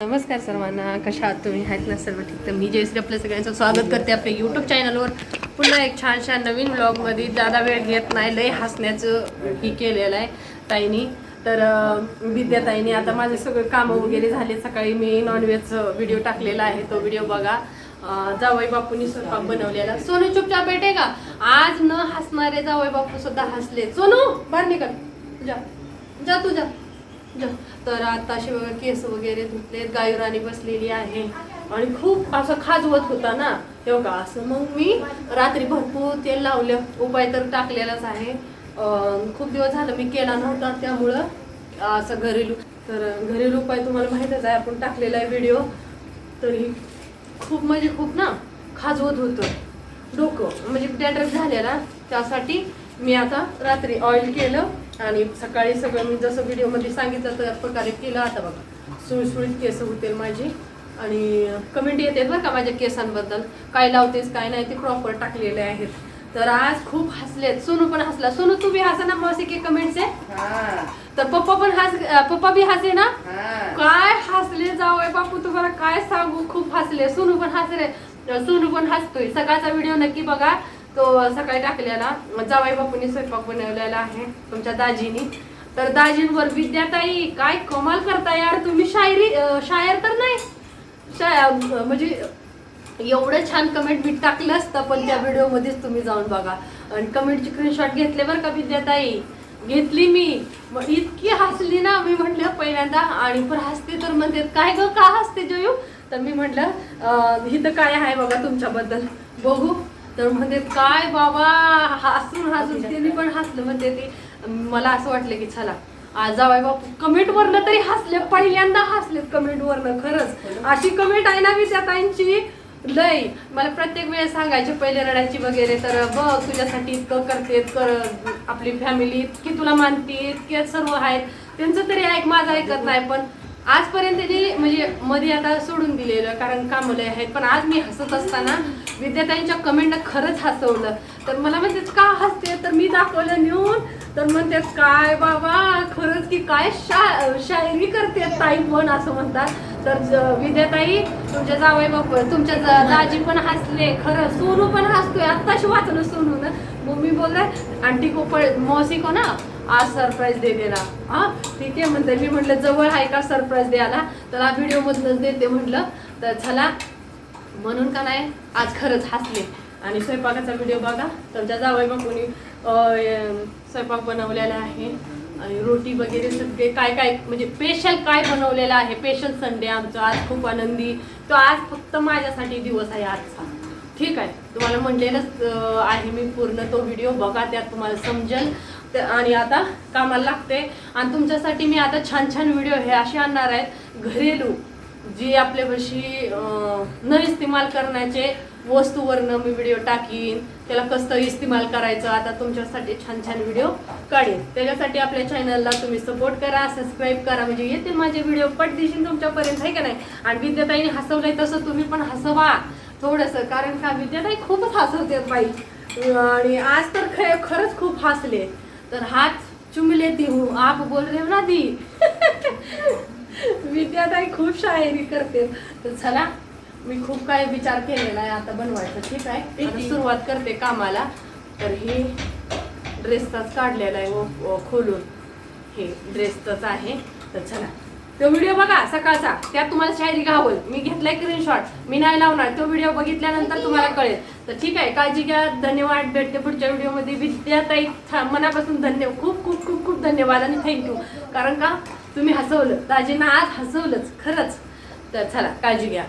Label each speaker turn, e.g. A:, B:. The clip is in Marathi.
A: नमस्कार सर्वांना कशा आहात तुम्ही? आहेत ना सर्व ठीक? तर मी जयश्री आपल्या सगळ्यांचं स्वागत करते आपल्या यूट्यूब चॅनलवर पुन्हा एक छानशा नवीन ब्लॉगमध्ये जादा वेळ घेत नाही लय हसण्याचं ही केलेलं आहे ताईनी. तर अं, विद्याताईनी आता माझे सगळे कामं वगैरे झाले. सकाळी मी नॉनव्हेजचं व्हिडिओ टाकलेला आहे. तो व्हिडिओ बघा. जावई बापूंनी स्वयंपाक बनवलेला. सोनू चुपचाप भेटे का? आज न हसणारे जावई बापू सुद्धा हसले. सोनू बाहेर निघाल. जा. जा तू तर आताशी बघा केस वगैरे धुतलेत गायुराणी बसलेली आहे. आणि खूप असं खाजवत होता ना. तेव्हा का असं मग मी रात्री भरपूर तेल लावलं. उपाय तर टाकलेलाच आहे. खूप दिवस झालं मी केला नव्हता त्यामुळं असं घरेलू तर घरेलू उपाय तुम्हाला माहीतच आहे आपण टाकलेला आहे व्हिडिओ तरी खूप म्हणजे खूप ना खाजवत होतं. डोकं म्हणजे डॅड्रेस झालेला. त्यासाठी मी आता रात्री ऑइल केलं. आणि सकाळी सगळं मी जसं व्हिडिओमध्ये सांगितलं त्या प्रकारे केलं. आता बघा सुळसुळीत केस होतील माझी. आणि कमेंट येते बरं का माझ्या केसांबद्दल. काय लावतेस काय नाही ते प्रॉपर टाकलेले आहेत. तर आज खूप हसलेत. सोनू पण हसला. सोनू तू बी हसा ना मावशी के कमेंट्स आहे
B: हा,
A: तर पप्पा पण हस पप्पा बी हसे ना. काय हसले जावय बापू तुम्हाला काय सांगू? खूप हसले. सोनू पण हसले. सोनू पण हसतोय. सकाळचा व्हिडिओ नक्की बघा. तो सकाळी टाकलेला. जावाई बापूंनी स्वयंपाक बनवलेला आहे तुमच्या दाजीनी. तर दाजींवर विद्याताई काय कमाल करता यार तुम्ही. शायरी शायर तर नाही. शाय म्हणजे एवढं छान कमेंट मी टाकलं असतं पण त्या व्हिडिओमध्येच तुम्ही जाऊन बघा. आणि कमेंटची स्क्रीनशॉट घेतले बरं का विद्याताई? घेतली मी. मग इतकी हसली ना मी म्हटलं पहिल्यांदा. आणि पण हसते तर म्हणते काय ग का हसते जोयू? तर मी म्हटलं इथं काय आहे बघा तुमच्याबद्दल. बघू. तर म्हणते काय बाबा हसून हसून. तिने पण हसलं म्हणते ती. मला असं वाटलं की चला आज जावाय बापू. कमेंट वरनं तरी हसले पहिल्यांदा हसलेत कमेंट वरनं खरंच. अशी कमेंट आहे ना मी त्या ताईंची लय. मला प्रत्येक वेळेस सांगायचे पहिले रडायची वगैरे तर बघ तुझ्यासाठी इतकं करते कर आपली फॅमिली इतकी तुला मानते इतके सर्व आहेत. त्यांचं तरी ऐक माझं ऐकत नाही पण आजपर्यंत त्यांनी म्हणजे मध्ये आता सोडून दिलेलं कारण कामले आहेत पण आज मी हसत असताना विद्यार्थ्यांच्या कमेंटनं खरंच हसवलं. तर मला म्हणतात का हसते? तर मी दाखवलं नेऊन. तर म्हणते काय बाबा खरंच की काय शा शायरी करते ताई पण असं म्हणतात. तर ज- विद्याताई तुमच्या जावई बापू तुमच्या दाजी पण हसले खरं सोनू पण हसतोय आत्ताशी वाचलं सोनू ना मम्मी मी आंटी कोपळ पण मौसी को ना आज सरप्राईज दे देना हा ठीक आहे म्हणते मी म्हटलं जवळ आहे का सरप्राईज द्यायला? तर हा व्हिडिओमधूनच देते म्हटलं. तर चला म्हणून का नाही आज खरंच हसले. आणि स्वयंपाकाचा व्हिडिओ बघा. तुमच्या जावई बापूनी कोणी स्वयंपाक बनवलेला आहे. आणि रोटी वगैरे सगळे काय काय म्हणजे स्पेशल काय बनवलेलं आहे? स्पेशल संडे आमचा. आज खूप आनंदी. तो आज फक्त माझ्यासाठी दिवस आहे आजचा. ठीक आहे. तुम्हाला म्हणलेलंच आहे मी पूर्ण. तो व्हिडिओ बघा त्यात तुम्हाला समजेल. आणि आता कामाला लागते. आणि तुमच्यासाठी मी आता छान छान व्हिडिओ हे असे आणणार आहेत. घरेलू जी आपल्यापाशी न इस्तेमाल करण्याचे वस्तूवरनं मी व्हिडिओ टाकीन. त्याला कसं इस्तेमाल करायचं आता तुमच्यासाठी छान छान व्हिडिओ काढेन. त्याच्यासाठी आपल्या चॅनलला तुम्ही सपोर्ट करा सबस्क्राईब करा. म्हणजे येतील माझे व्हिडिओ पट दिशील तुमच्यापर्यंत आहे का नाही? आणि विद्याताईने हसवलंय तसं तुम्ही पण हसवा. थोडंसं कारण का विद्याताई खूपच हसवते बाई. आणि आज तर खरंच खूप हसले. तर हात चुम लेती हूँ आप बोल रहे हो ना दी विद्याताई खूप शायरी करते. तर चला मी खूप काय विचार केलेला आहे आता बनवायचं ठीक आहे? सुरुवात करते कामाला. तर हे ड्रेसचाच काढलेला आहे खोलून. हे ड्रेसचंच आहे. तर चला. तो व्हिडिओ बघा सकाळचा. त्यात तुम्हाला शायरी गावल मी घेतलाय स्क्रीनशॉट मी नाही लावणार. तो व्हिडिओ बघितल्यानंतर तुम्हाला कळेल. तर ठीक आहे काळजी घ्या. धन्यवाद. भेटते पुढच्या व्हिडिओमध्ये विद्याताई मनापासून धन्य खूप खूप खूप खूप धन्यवाद आणि थँक्यू कारण का? तुम्ही हसवलं. दाजींना आज हसवलंच. खरंच. तर चला काळजी घ्या.